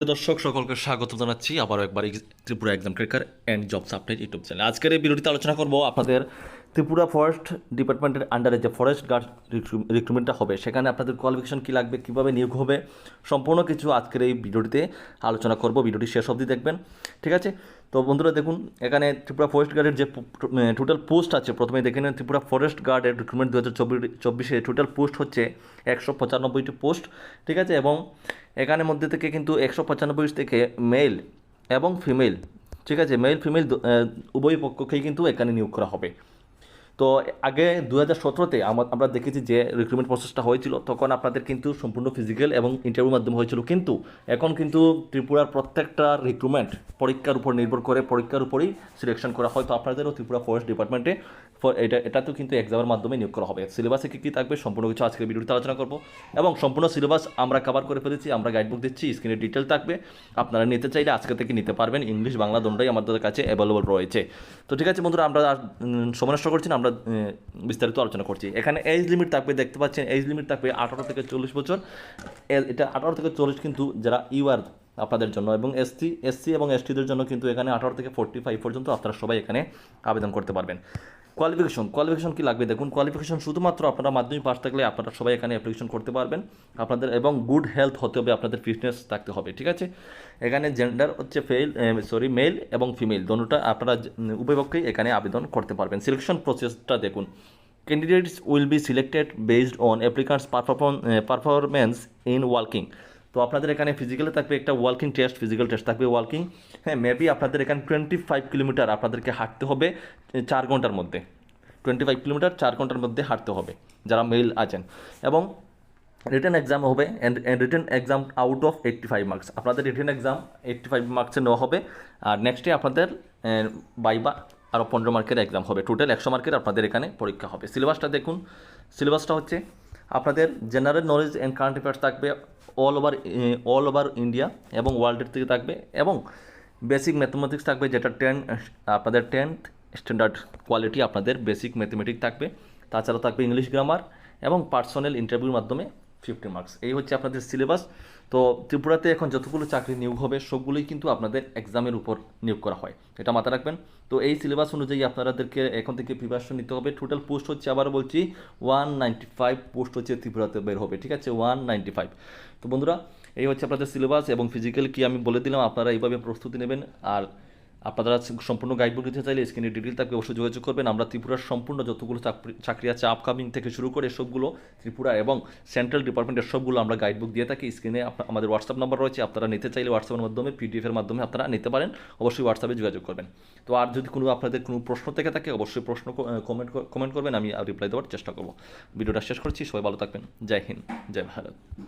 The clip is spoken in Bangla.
দর্শক, সকলকে স্বাগত জানাচ্ছি। আবারও একবার Tripura exam cracker and job update YouTube channel আজকের এই ভিডিওটিতে আলোচনা করব আপনাদের ত্রিপুরা ফরেস্ট ডিপার্টমেন্টের আন্ডারে যে ফরেস্ট গার্ড রিক্রুটমেন্টটা হবে, সেখানে আপনাদের কোয়ালিফিকেশন কী লাগবে, কীভাবে নিয়োগ হবে, সম্পূর্ণ কিছু আজকের এই ভিডিওটিতে আলোচনা করব, ভিডিওটি শেষ অবধি দেখবেন, ঠিক আছে? তো বন্ধুরা দেখুন, এখানে ত্রিপুরা ফরেস্ট গার্ডের যে টোটাল পোস্ট আছে প্রথমে দেখে নেন, ত্রিপুরা ফরেস্ট গার্ডের রিক্রুটমেন্ট দু হাজার চব্বিশে টোটাল পোস্ট হচ্ছে একশো পঁচানব্বইটি পোস্ট ঠিক আছে? এবং এখানে মধ্যে থেকে কিন্তু একশো পঁচানব্বই থেকে মেল এবং ফিমেল ঠিক আছে? মেল ফিমেল উভয় পক্ষকেই কিন্তু এখানে নিয়োগ করা হবে। তো আগে দু হাজার সতেরোতে আমরা দেখেছি যে রিক্রুটমেন্ট প্রসেসটা হয়েছিল, তখন আপনাদের কিন্তু সম্পূর্ণ ফিজিক্যাল এবং ইন্টারভিউর মাধ্যমে হয়েছিল। কিন্তু এখন কিন্তু ত্রিপুরার প্রত্যেকটা রিক্রুটমেন্ট পরীক্ষার উপর নির্ভর করে, পরীক্ষার উপরেই সিলেকশন করা হয়। তো আপনাদেরও ত্রিপুরা ফরেস্ট ডিপার্টমেন্টে ফ- এটা এটাতেও কিন্তু এক্সামের মাধ্যমে নিয়োগ করা হবে। সিলেবাসে কী কী থাকবে সম্পূর্ণ কিছু আজকের ভিডিওতে আলোচনা করব। এবং সম্পূর্ণ সিলেবাস আমরা কভার করে ফেলেছি, আমরা গাইডবুক দিচ্ছি স্ক্রিনে ডিটেল থাকবে। আপনারা নিতে চাইলে আজকে থেকে নিতে পারবেন। ইংলিশ বাংলা, দুটোই আমাদের কাছে অ্যাভেলেবল রয়েছে। তো ঠিক আছে বন্ধুরা, আমরা সময় নষ্ট করছি না। আমরা বিস্তারিত আলোচনা করছি। এখানে এজ লিমিট থাকবে, দেখতে পাচ্ছেন এজ লিমিট থাকবে আঠারো থেকে চল্লিশ বছর। এটা আঠারো থেকে চল্লিশ কিন্তু যারা ইউআর আপনাদের জন্য এবং এসসি এসসি এবং এসটিদের জন্য কিন্তু এখানে আঠারো থেকে ফোর্টি ফাইভ পর্যন্ত আপনারা সবাই এখানে আবেদন করতে পারবেন। কোয়ালিফিকেশন কোয়ালিফিকেশন কি লাগবে? দেখুন কোয়ালিফিকেশন শুধুমাত্র আপনারা মাধ্যমিক পাস থাকলে আপনারা সবাই এখানে অ্যাপ্লিকেশন করতে পারবেন। আপনাদের এবং গুড হেলথ হতে হবে আপনাদের ফিটনেস থাকতে হবে ঠিক আছে? এখানে জেন্ডার হচ্ছে ফেল সরি মেল এবং ফিমেল দোনোটা আপনারা যে- উম, উভয় পক্ষেই এখানে আবেদন করতে পারবেন। সিলেকশন প্রসেসটা দেখুন। Candidates will be selected based on applicants performance in working তো আপনাদের এখানে ফিজিক্যালে থাকবে একটা ওয়ার্কিং টেস্ট ফিজিক্যাল টেস্ট থাকবে ওয়ার্কিং হ্যাঁ মেবি আপনাদের এখানে টোয়েন্টি ফাইভ কিলোমিটার আপনাদেরকে হাঁটতে হবে চার ঘণ্টার মধ্যে। টোয়েন্টি ফাইভ কিলোমিটার চার ঘণ্টার মধ্যে হাঁটতে হবে, যারা মেল আছেন। এবং রিটার্ন এক্সাম হবে and written exam out of eighty five marks আপনাদের রিটার্ন এক্সাম এইট্টি ফাইভ মার্কসে নেওয়া হবে, আর নেক্সটে আপনাদের বাইবা আরও পনেরো মার্কের এক্সাম হবে। টোটাল একশো মার্কের আপনাদের এখানে পরীক্ষা হবে। সিলেবাসটা দেখুন। সিলেবাসটা হচ্ছে আপনাদের general knowledge and current affairs থাকবে all over all over India এবং ওয়ার্ল্ডের থেকে থাকবে এবং বেসিক ম্যাথমেটিক্স থাকবে যেটা টেন আপনাদের টেন্থ স্ট্যান্ডার্ড কোয়ালিটি আপনাদের বেসিক ম্যাথমেটিক্স থাকবে। তাছাড়া থাকবে ইংলিশ গ্রামার এবং পার্সোনাল ইন্টারভিউর মাধ্যমে ফিফটি মার্কস এই হচ্ছে আপনাদের সিলেবাস তো ত্রিপুরাতে এখন যতগুলো চাকরি নিয়োগ হবে, সবগুলোই কিন্তু আপনাদের এক্সামের উপর নিয়োগ করা হয়। এটা মাথায় রাখবেন। তো এই সিলেবাস অনুযায়ী আপনাদেরকে এখন থেকে প্রিপারেশন নিতে হবে। টোটাল পোস্ট হচ্ছে আবার বলছি ওয়ান ফাইভ পোস্ট হচ্ছে ত্রিপুরাতে বের হবে, ঠিক আছে? ওয়ান ফাইভ তো বন্ধুরা, এই হচ্ছে আপনাদের সিলেবাস এবং ফিজিক্যাল কি আমি বলে দিলাম, আপনারা এইভাবে প্রস্তুতি নেবেন। আর আপনারা সম্পূর্ণ গাইডবুক নিতে চাইলে স্ক্রিনে ডিটেল থাকবে, অবশ্যই যোগাযোগ করবেন। আমরা ত্রিপুরার সম্পূর্ণ যতগুলো চাকরি- আছে আপকামিং থেকে শুরু করে সবগুলো, ত্রিপুরা এবং সেন্ট্রাল ডিপার্টমেন্টের সবগুলো আমরা গাইডবুক দিয়ে থাকি। স্ক্রিনে আমাদের হোয়াটসঅ্যাপ নাম্বার রয়েছে, আপনারা নিতে চাইলে হোয়াটসঅ্যাপের মাধ্যমে পিডিএফ এর মাধ্যমে আপনারা নিতে পারেন। অবশ্যই হোয়াটসঅ্যাপে যোগাযোগ করবেন। তো আর যদি কোনো আপনাদের কোনো প্রশ্ন থেকে থাকে, অবশ্যই প্রশ্ন কমেন্ট কমেন্ট করবেন, আমি রিপ্লাই দেওয়ার চেষ্টা করব। ভিডিওটা শেষ করছি, সবাই ভালো থাকবেন। জয় হিন্দ, জয় ভারত।